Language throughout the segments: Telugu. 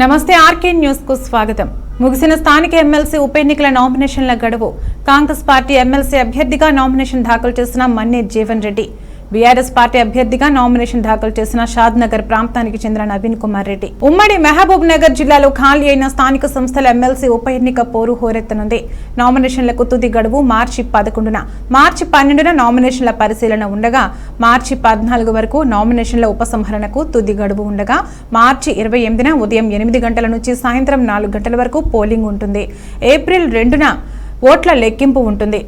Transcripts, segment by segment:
నమస్తే ఆర్కే న్యూస్కు స్వాగతం. ముగిసిన స్థానిక ఎమ్మెల్సీ ఉప ఎన్నికల నామినేషన్ల గడువు. కాంగ్రెస్ పార్టీ ఎమ్మెల్సీ అభ్యర్థిగా నామినేషన్ దాఖలు చేసిన మన్నే జీవన్ రెడ్డి. బీఆర్ఎస్ పార్టీ అభ్యర్థిగా నామినేషన్ దాఖలు చేసిన షాద్ నగర్ ప్రాంతానికి చెందిన నవీన్ కుమార్ రెడ్డి. ఉమ్మడి మహబూబ్ నగర్ జిల్లాలో ఖాళీ అయిన స్థానిక సంస్థల ఎమ్మెల్సీ ఉప ఎన్నిక పోరు హోరెత్తనుంది. నామినేషన్లకు తుది గడువు మార్చి పదకొండున. మార్చి పన్నెండున నామినేషన్ల పరిశీలన ఉండగా మార్చి పద్నాలుగు వరకు నామినేషన్ల ఉపసంహరణకు తుది గడువు ఉండగా మార్చి ఇరవై ఎనిమిదిన ఉదయం ఎనిమిది గంటల నుంచి సాయంత్రం నాలుగు గంటల వరకు పోలింగ్ ఉంటుంది. ఏప్రిల్ రెండున ఓట్ల లెక్కింపు ఉంటుంది.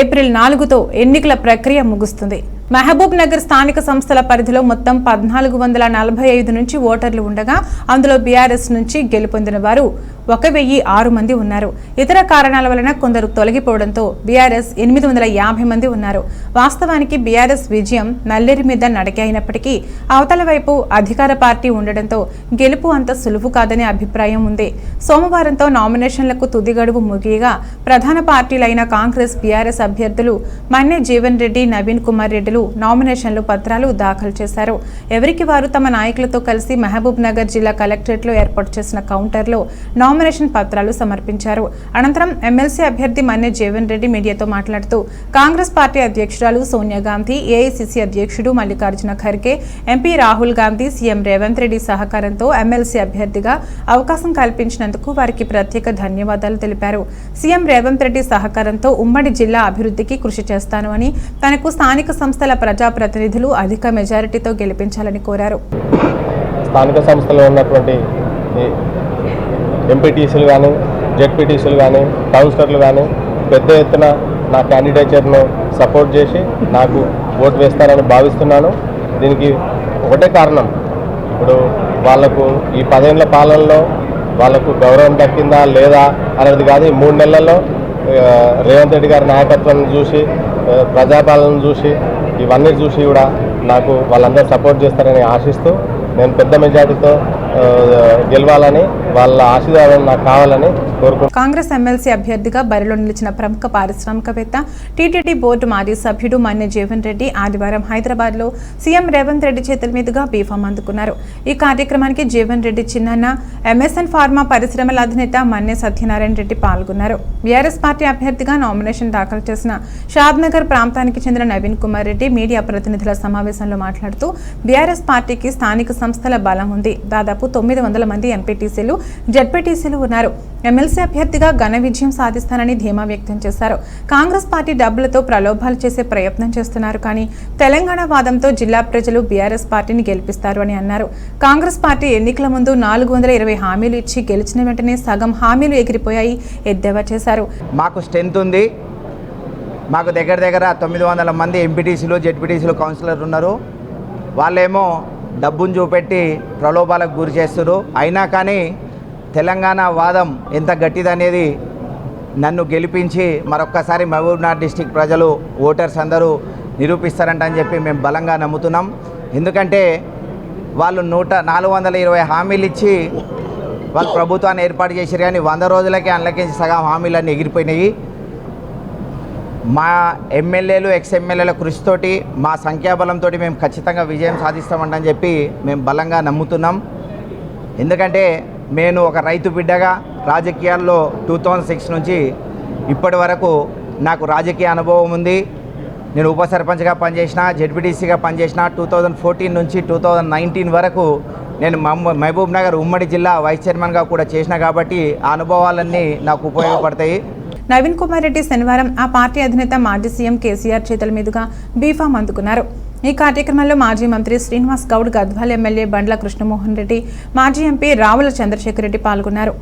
ఏప్రిల్ నాలుగుతో ఎన్నికల ప్రక్రియ ముగుస్తుంది. మహబూబ్ నగర్ స్థానిక సంస్థల పరిధిలో మొత్తం పద్నాలుగు వందల నలభై ఐదు నుంచి ఓటర్లు ఉండగా అందులో బీఆర్ఎస్ నుంచి గెలుపొందిన వారు ఒక వెయ్యి ఆరు మంది ఉన్నారు. ఇతర కారణాల వలన కొందరు తొలగిపోవడంతో బీఆర్ఎస్ ఎనిమిది వందల యాభై మంది ఉన్నారు. వాస్తవానికి బీఆర్ఎస్ విజయం నల్లేరి మీద నడక అయినప్పటికీ అవతల వైపు అధికార పార్టీ ఉండడంతో గెలుపు అంత సులువు కాదనే అభిప్రాయం ఉంది. సోమవారంతో నామినేషన్లకు తుది గడువు ముగియగా ప్రధాన పార్టీలైన కాంగ్రెస్ బీఆర్ఎస్ అభ్యర్థులు మన్నె జీవన్ రెడ్డి నవీన్ కుమార్ రెడ్డిలు నామినేషన్లు పత్రాలు దాఖలు చేశారు. ఎవరికి వారు తమ నాయకులతో కలిసి మహబూబ్ నగర్ జిల్లా కలెక్టరేట్లో ఏర్పాటు చేసిన కౌంటర్లో నామినేషన్ పత్రాలు సమర్పించారు. అనంతరం ఎమ్మెల్సీ అభ్యర్థి మన్నె జీవన్ రెడ్డి మీడియాతో మాట్లాడుతూ కాంగ్రెస్ పార్టీ అధ్యక్షురాలు సోనియా గాంధీ ఏఐసిసి అధ్యక్షుడు మల్లికార్జున ఖర్గే ఎంపీ రాహుల్ గాంధీ సీఎం రేవంత్ రెడ్డి సహకారంతో ఎమ్మెల్సీ అభ్యర్థిగా అవకాశం కల్పించినందుకు వారికి ప్రత్యేక ధన్యవాదాలు తెలిపారు. సీఎం రేవంత్ రెడ్డి సహకారంతో ఉమ్మడి జిల్లా అభివృద్ధికి కృషి చేస్తాను అని తనకు స్థానిక సంస్థ సంస్థల ప్రజాప్రతినిధులు అధిక మెజారిటీతో గెలిపించాలని కోరారు. స్థానిక సంస్థలో ఉన్నటువంటి ఎంపీటీసీలు కానీ జెడ్పీటీసీలు కానీ కౌన్సిలర్లు కానీ పెద్ద ఎత్తున నా క్యాండిడేచర్ను సపోర్ట్ చేసి నాకు ఓటు వేస్తారని భావిస్తున్నాను. దీనికి ఒకటే కారణం. ఇప్పుడు వాళ్ళకు ఈ పదేళ్ళ పాలనలో వాళ్ళకు గౌరవం దక్కిందా లేదా అనేది కాదు మూడు నెలల్లో రేవంత్ రెడ్డి గారి నాయకత్వాన్ని చూసి ప్రజాపాలన చూసి ఇవన్నీ చూసి కూడా నాకు వాళ్ళందరూ సపోర్ట్ చేస్తారని ఆశిస్తూ నేను పెద్ద మెజార్టీతో గెలవాలని వాళ్ళ ఆశీర్వాదం నాకు కావాలని కోరుకుంటున్నాను. కాంగ్రెస్ ఎమ్మెల్సీ అభ్యర్థిగా బరిలో నిలిచిన ప్రముఖ పారిశ్రామికవేత్త టీటీడీ బోర్డు మాజీ సభ్యుడు మన్య జీవన్ రెడ్డి ఆదివారం హైదరాబాద్లో సీఎం రేవంత్ రెడ్డి చేతుల మీదుగా బీఫామ్ అందుకున్నారు. ఈ కార్యక్రమానికి జీవన్ రెడ్డి చిన్నన్న ఎంఎస్ఎన్ ఫార్మా పరిశ్రమల అధినేత మన్య సత్యనారాయణ రెడ్డి పాల్గొన్నారు. బీఆర్ఎస్ పార్టీ అభ్యర్థిగా నామినేషన్ దాఖలు చేసిన షాద్నగర్ ప్రాంతానికి చెందిన నవీన్ కుమార్ రెడ్డి మీడియా ప్రతినిధుల సమావేశంలో మాట్లాడుతూ బీఆర్ఎస్ పార్టీకి స్థానిక సంస్థల బలం ఉంది. దాదాపు తొమ్మిది వందల మంది ఎంపీటీసీలు జడ్పీటీసీలు ఉన్నారు. ఎమ్మెల్సీ అభ్యర్థిగా ఘన విజయం సాధిస్తానని ధీమా వ్యక్తం చేశారు. కాంగ్రెస్ పార్టీ డబ్బులతో ప్రలోభాలు చేసే ప్రయత్నం చేస్తున్నారు. కానీ తెలంగాణ వాదంతో జిల్లా ప్రజలు బీఆర్ఎస్ పార్టీని గెలిపిస్తారు అని అన్నారు. కాంగ్రెస్ పార్టీ ఎన్నికల ముందు నాలుగు వందల ఇరవై హామీలు ఇచ్చి గెలిచిన వెంటనే సగం హామీలు ఎగిరిపోయాయి ఎద్దేవా చేశారు. మాకు స్ట్రెంత్ ఉంది. మాకు దగ్గర దగ్గర తొమ్మిది వందల మంది ఎంపీటీసీలు జెడ్పీటీసీలు కౌన్సిలర్ ఉన్నారు. వాళ్ళేమో డబ్బును చూపెట్టి ప్రలోభాలకు గురి చేస్తున్నారు అయినా కానీ తెలంగాణ వాదం ఎంత గట్టిదనేది నన్ను గెలిపించి మరొక్కసారి మహబూబ్నాథ్ డిస్టిక్ ప్రజలు ఓటర్స్ అందరూ నిరూపిస్తారంట అని చెప్పి మేము బలంగా నమ్ముతున్నాం. ఎందుకంటే వాళ్ళు నూట నాలుగు వందల ఇరవై హామీలు ఇచ్చి వాళ్ళు ప్రభుత్వాన్ని ఏర్పాటు చేశారు కానీ వంద రోజులకే అందులోకి సగం హామీలన్నీ ఎగిరిపోయినాయి. మా ఎమ్మెల్యేలు ఎక్స్ ఎమ్మెల్యేల కృషితోటి మా సంఖ్యాబలంతో మేము ఖచ్చితంగా విజయం సాధిస్తామంటని చెప్పి మేము బలంగా నమ్ముతున్నాం. ఎందుకంటే నేను ఒక రైతు బిడ్డగా రాజకీయాల్లో టూ థౌజండ్ సిక్స్ నుంచి ఇప్పటి వరకు నాకు రాజకీయ అనుభవం ఉంది. నేను ఉప సర్పంచ్గా పనిచేసిన జెడ్పీటీసీగా పనిచేసిన టూ థౌజండ్ ఫోర్టీన్ నుంచి టూ థౌజండ్ నైన్టీన్ వరకు నేను మహబూబ్ నగర్ ఉమ్మడి జిల్లా వైస్ చైర్మన్గా కూడా చేసిన కాబట్టి ఆ అనుభవాలన్నీ నాకు ఉపయోగపడతాయి. నవీన్ కుమార్ రెడ్డి శనివారం ఆ పార్టీ అధినేత మాజీ సీఎం కేసీఆర్ చేతుల మీదుగా బీఫామ్ అందుకున్నారు ఈ కార్యక్రమంలో మాజీ మంత్రి శ్రీనివాస్ గౌడ్ గద్వాల్ ఎమ్మెల్యే బండ్ల కృష్ణమోహన్ రెడ్డి మాజీ ఎంపీ రావుల చంద్రశేఖర్ రెడ్డి పాల్గొన్నారు.